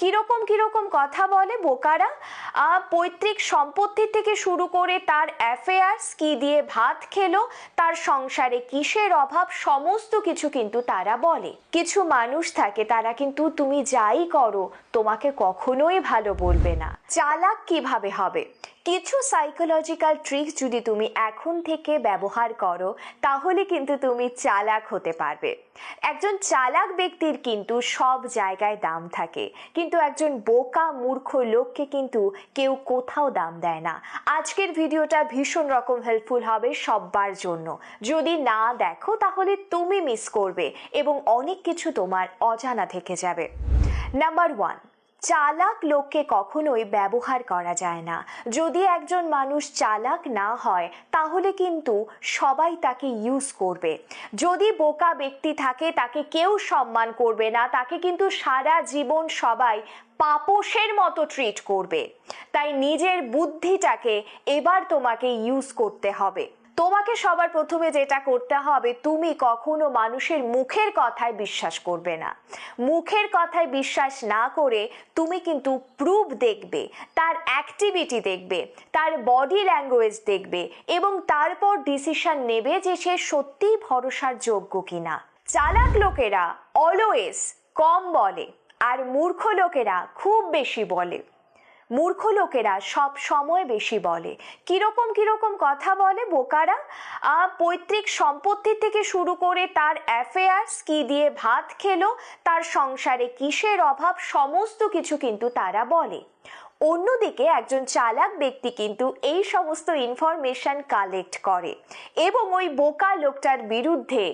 কীরকম কীরকম কথা বলে বোকারা? পৈতৃক সম্পত্তি থেকে শুরু করে তার অ্যাফেয়ার্স কি দিয়ে ভাত খেলো, তার সংসারে কিসের অভাব, সমস্ত কিছু কিন্তু তারা বলে। কিছু মানুষ থাকে, তারা কিন্তু তুমি যাই করো, তোমাকে কখনোই ভালো বলবে না। চালাক কীভাবে হবে? কিছু সাইকোলজিক্যাল ট্রিক্স যদি তুমি এখন থেকে ব্যবহার করো, তাহলে কিন্তু তুমি চালাক হতে পারবে। একজন চালাক ব্যক্তির কিন্তু সব জায়গায় দাম থাকে। কিন্তু একজন বোকা, মূর্খ লোককে কিন্তু কেউ কোথাও দাম দেয় না। আজকের ভিডিওটা ভীষণ রকম হেল্পফুল হবে সব্বার জন্য। যদি না দেখো, তাহলে তুমি মিস করবে এবং অনেক কিছু তোমার অজানা থেকে যাবে। নাম্বার ওয়ান চালাক লোককে কখনোই ব্যবহার করা যায় না। যদি একজন মানুষ চালাক না হয়, তাহলে কিন্তু সবাই তাকে ইউজ করবে। যদি বোকা ব্যক্তি থাকে, তাকে কেউ সম্মান করবে না, তাকে কিন্তু সারা জীবন সবাই পাপোশের মতো ট্রিট করবে। তাই নিজের বুদ্ধিটাকে এবার তোমাকে ইউজ করতে হবে। তোমাকে সবার প্রথমে যেটা করতে হবে, তুমি কখনো মানুষের মুখের কথায় বিশ্বাস করবে না। মুখের কথায় বিশ্বাস না করে তুমি কিন্তু প্রুফ দেখবে, তার অ্যাক্টিভিটি দেখবে, তার বডি ল্যাঙ্গুয়েজ দেখবে এবং তারপর ডিসিশন নেবে যে সে সত্যিই ভরসার যোগ্য কিনা। চালাক লোকেরা অলওয়েজ কম বলে আর মূর্খ লোকেরা খুব বেশি বলে। মূর্খ লোকেরা সব সময় বেশি বলে। কীরকম কীরকম কথা বলে বোকারা? পৈতৃক সম্পত্তি থেকে শুরু করে তার অ্যাফেয়ার্স কি দিয়ে ভাত খেলো, তার সংসারে কিসের অভাব, সমস্ত কিছু কিন্তু তারা বলে। অন্যদিকে একজন চালাক ব্যক্তি কিন্তু এই সমস্ত ইনফরমেশন কালেক্ট করে এবং ওই বোকা লোকটার বিরুদ্ধে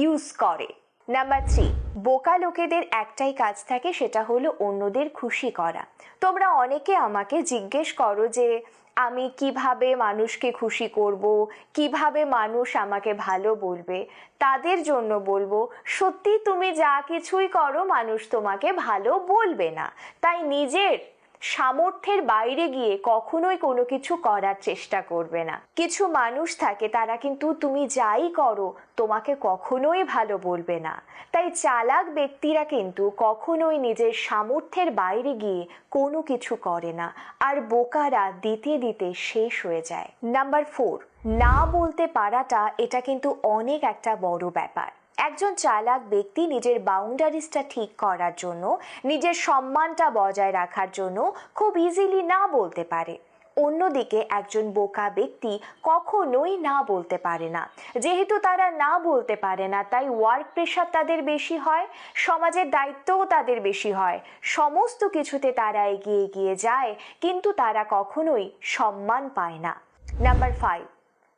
ইউজ করে। নাম্বার থ্রি বোকা লোকেদের একটাই কাজ থাকে, সেটা হলো অন্যদের খুশি করা। তোমরা অনেকে আমাকে জিজ্ঞেস করো যে, আমি কীভাবে মানুষকে খুশি করব, কীভাবে মানুষ আমাকে ভালো বলবে? তাদের জন্য বলব, সত্যি তুমি যা কিছুই করো, মানুষ তোমাকে ভালো বলবে না। তাই নিজের সামর্থ্যের বাইরে গিয়ে কখনোই কোনো কিছু করার চেষ্টা করবে না। কিছু মানুষ থাকে, তারা কিন্তু তুমি যাই করো, তোমাকে কখনোই ভালো বলবে না। তাই চালাক ব্যক্তিরা কিন্তু কখনোই নিজের সামর্থ্যের বাইরে গিয়ে কোনো কিছু করে না, আর বোকারা দিতে দিতে শেষ হয়ে যায়। নাম্বার ফোর, না বলতে পারাটা এটা কিন্তু অনেক একটা বড় ব্যাপার। একজন চালাক ব্যক্তি নিজের বাউন্ডারিজটা ঠিক করার জন্য, নিজের সম্মানটা বজায় রাখার জন্য খুব ইজিলি না বলতে পারে। অন্যদিকে একজন বোকা ব্যক্তি কখনোই না বলতে পারে না। যেহেতু তারা না বলতে পারে না, তাই ওয়ার্ক প্রেশার তাদের বেশি হয়, সমাজের দায়িত্বও তাদের বেশি হয়। সমস্ত কিছুতে তারা এগিয়ে এগিয়ে যায়, কিন্তু তারা কখনোই সম্মান পায় না। নাম্বার ফাইভ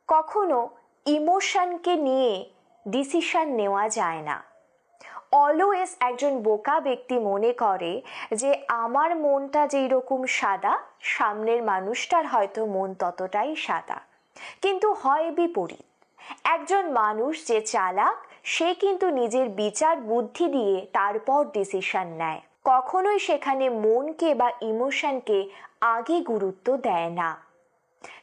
কখনো ইমোশনকে নিয়ে ডিসিশন নেওয়া যায় না। অলওয়েজ একজন বোকা ব্যক্তি মনে করে যে, আমার মনটা যেই রকম সাদা, সামনের মানুষটার হয়তো মন ততটাই সাদা। কিন্তু হয় বিপরীত। একজন মানুষ যে চালাক, সে কিন্তু নিজের বিচার বুদ্ধি দিয়ে তারপর ডিসিশন নেয়। কখনোই সেখানে মনকে বা ইমোশনকে আগে গুরুত্ব দেয় না।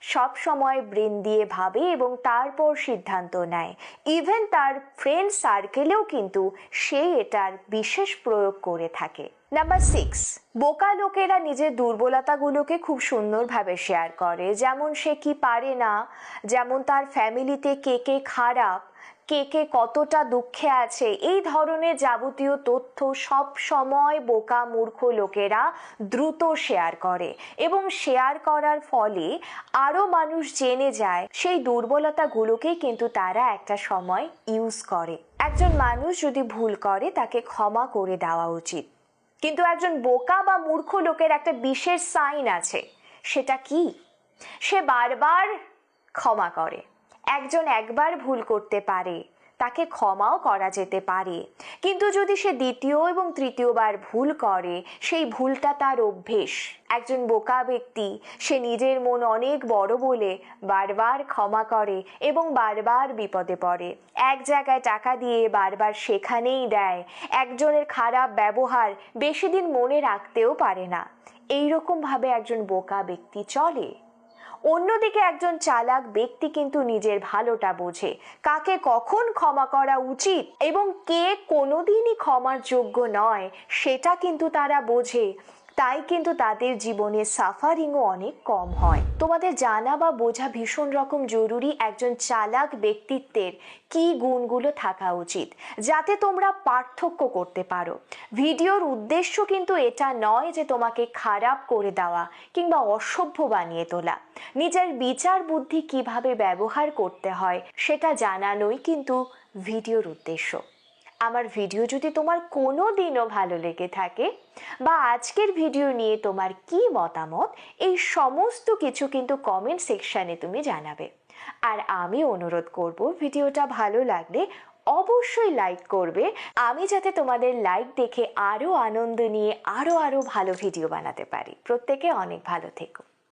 সব সময় ব্রেন দিয়ে ভাবে এবং তারপর সিদ্ধান্ত নেয়। ইভেন তার ফ্রেন্ড সার্কেলেও কিন্তু সে এটার বিশেষ প্রয়োগ করে থাকে। নাম্বার সিক্স বোকা লোকেরা নিজের দুর্বলতাগুলোকে খুব সুন্দরভাবে শেয়ার করে। যেমন সে কি পারে না, যেমন তার ফ্যামিলিতে কে কে খারাপ কে কে কতটা দুঃখে আছে, এই ধরনের যাবতীয় তথ্য সব সময় বোকা মূর্খ লোকেরা দ্রুত শেয়ার করে এবং শেয়ার করার ফলে আরও মানুষ জেনে যায় সেই দুর্বলতাগুলোকেই কিন্তু তারা একটা সময় ইউজ করে। একজন মানুষ যদি ভুল করে তাকে ক্ষমা করে দেওয়া উচিত। কিন্তু একজন বোকা বা মূর্খ লোকের একটা বিশেষ সাইন আছে, সেটা কি? সে বারবার ক্ষমা করে। একজন একবার ভুল করতে পারে, তাকে ক্ষমাও করা যেতে পারে। কিন্তু যদি সে দ্বিতীয় এবং তৃতীয়বার ভুল করে, সেই ভুলটা তার অভ্যেস। একজন বোকা ব্যক্তি, সে নিজের মন অনেক বড় বলে বারবার ক্ষমা করে এবং বারবার বিপদে পড়ে। এক জায়গায় টাকা দিয়ে বারবার সেখানেই দেয়। একজনের খারাপ ব্যবহার বেশি দিন মনে রাখতেও পারে না। এইরকমভাবে একজন বোকা ব্যক্তি চলে। অন্যদিকে একজন চালাক ব্যক্তি কিন্তু নিজের ভালোটা বোঝে। কাকে কখন ক্ষমা করা উচিত এবং কে কোনোদিনই ক্ষমার যোগ্য নয়, সেটা কিন্তু তারা বোঝে। তাই কিন্তু তাদের জীবনে সাফারিংও অনেক কম হয়। তোমাদের জানা বা বোঝা ভীষণ রকম জরুরি একজন চালাক ব্যক্তিত্বের কি গুণগুলো থাকা উচিত, যাতে তোমরা পার্থক্য করতে পারো। ভিডিওর উদ্দেশ্য কিন্তু এটা নয় যে তোমাকে খারাপ করে দেওয়া কিংবা অসভ্য বানিয়ে তোলা। নিজের বিচার বুদ্ধি কীভাবে ব্যবহার করতে হয় সেটা জানানোই কিন্তু ভিডিওর উদ্দেশ্য। আমার ভিডিও যদি তোমার কোনো দিনও ভালো লেগে থাকে বা আজকের ভিডিও নিয়ে তোমার কি মতামত? এই সমস্ত কিছু কিন্তু কমেন্ট সেকশানে তুমি জানাবে। আর আমি অনুরোধ করব ভিডিওটা ভালো লাগলে অবশ্যই লাইক করবে। আমি যাতে তোমাদের লাইক দেখে আরও আনন্দ নিয়ে আরও আরও ভালো ভিডিও বানাতে পারি। প্রত্যেকে অনেক ভালো থেকো।